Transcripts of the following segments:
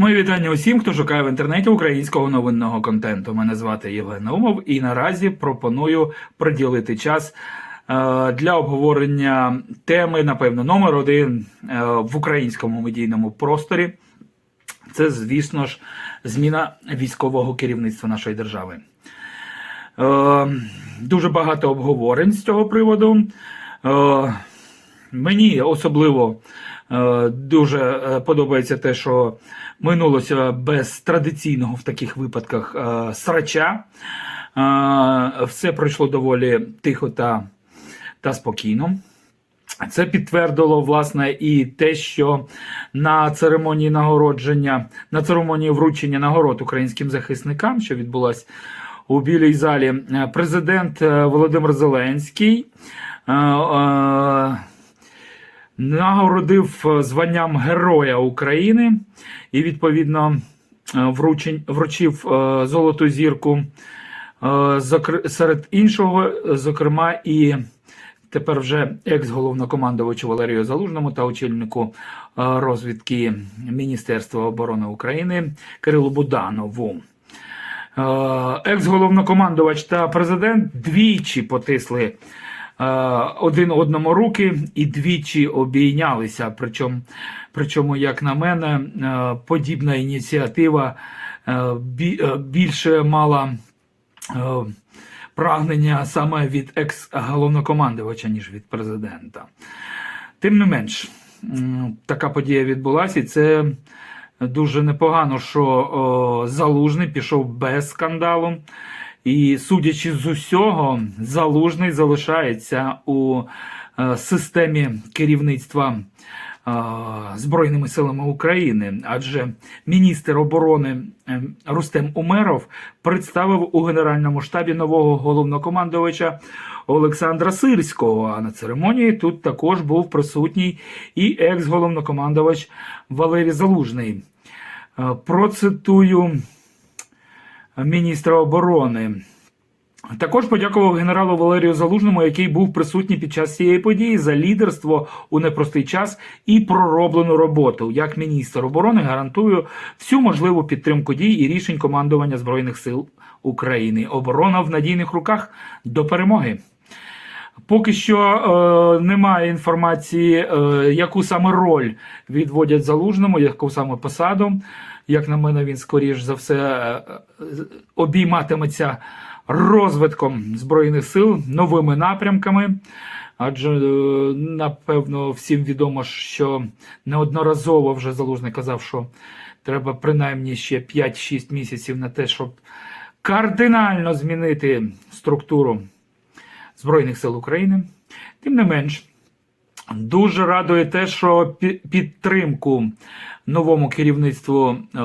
Мої вітання усім, хто шукає в інтернеті українського новинного контенту. Мене звати Євген Наумов, і наразі пропоную приділити час е, для обговорення теми, напевно, номер один е, в українському медійному просторі. Це, звісно ж, зміна військового керівництва нашої держави. Е, дуже багато обговорень з цього приводу. Мені особливо е, дуже е, подобається те, що минулося без традиційного в таких випадках е, срача. Все пройшло доволі тихо та, та спокійно. Це підтвердило власне і те, що на церемонії нагородження, на церемонії вручення нагород українським захисникам, що відбулась у Білій залі, президент Володимир Зеленський. Нагородив е, званням Героя України і, відповідно, е, вручив е, золоту зірку серед іншого, зокрема, і тепер вже екс-головнокомандувачу Валерію Залужному та очільнику розвідки Міністерства оборони України Кирилу Буданову. Екс-головнокомандувач та президент двічі потисли один одному руки і двічі обійнялися. Причому, причому як на мене, е, подібна ініціатива е, бі- е, більше мала е, прагнення саме від екс-головнокомандувача, ніж від президента. Тим не менш, така подія відбулася, і це дуже непогано, що Залужний пішов без скандалу. І судячи з усього, Залужний залишається у е, системі керівництва е, Збройними силами України, адже міністр оборони е, Рустем Умеров представив у Генеральному штабі нового головнокомандувача Олександра Сирського. А на церемонії тут також був присутній і екс-головнокомандувач Валерій Залужний. Процитую міністра оборони. Також подякував генералу Валерію Залужному, який був присутній під час цієї події за лідерство у непростий час і пророблену роботу. Як міністр оборони гарантую всю можливу підтримку дій і рішень командування збройних сил України. Оборона в надійних руках до перемоги. Поки що е, немає інформації, е, яку саме роль відводять залужному, яку саме посаду. Як на мене, він скоріш за все е, е, обійматиметься розвитком збройних сил, новими напрямками. Адже е, напевно всім відомо, що неодноразово вже залужний казав, що треба принаймні ще 5-6 місяців на те, щоб кардинально змінити структуру Збройних сил України. Тим не менш, дуже радує те, що підтримку новому керівництву е,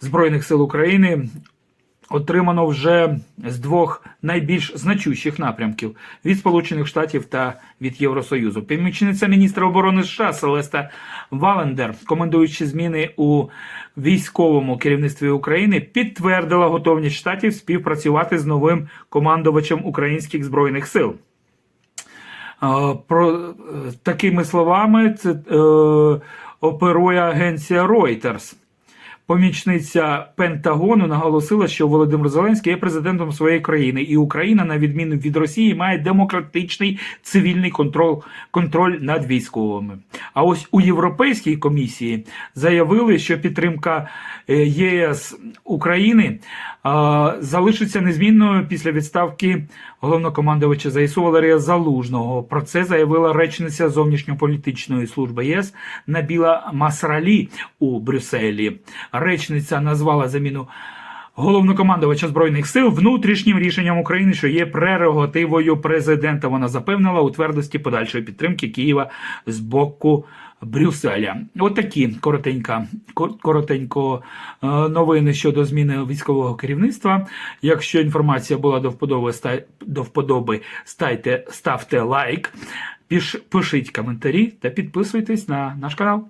Збройних сил України отримано вже з двох найбільш значущих напрямків від Сполучених Штатів та від Євросоюзу. Помічниця міністра оборони США Селеста Валендер, командуючи зміни у військовому керівництві України, підтвердила готовність штатів співпрацювати з новим командувачем українських збройних сил. Про е, такими словами це е, оперує агенція Reuters. Помічниця Пентагону наголосила, що Володимир Зеленський є президентом своєї країни, і Україна, на відміну від Росії, має демократичний цивільний контроль, контроль над військовими. А ось у Європейській комісії заявили, що підтримка е, ЄС України а, залишиться незмінною після відставки головнокомандувача ЗСУ Валерія Залужного. Про це заявила речниця зовнішньополітичної служби ЄС Набіла Масралі у Брюсселі. Речниця назвала заміну головнокомандувача збройних сил внутрішнім рішенням України, що є прерогативою президента. Вона запевнила у твердості подальшої підтримки Києва з боку Брюсселя. От такі коротенька, коротенько е, новини щодо зміни військового керівництва. Якщо інформація була до вподоби, до вподоби стайте, ставте лайк, пишіть коментарі та підписуйтесь на наш канал.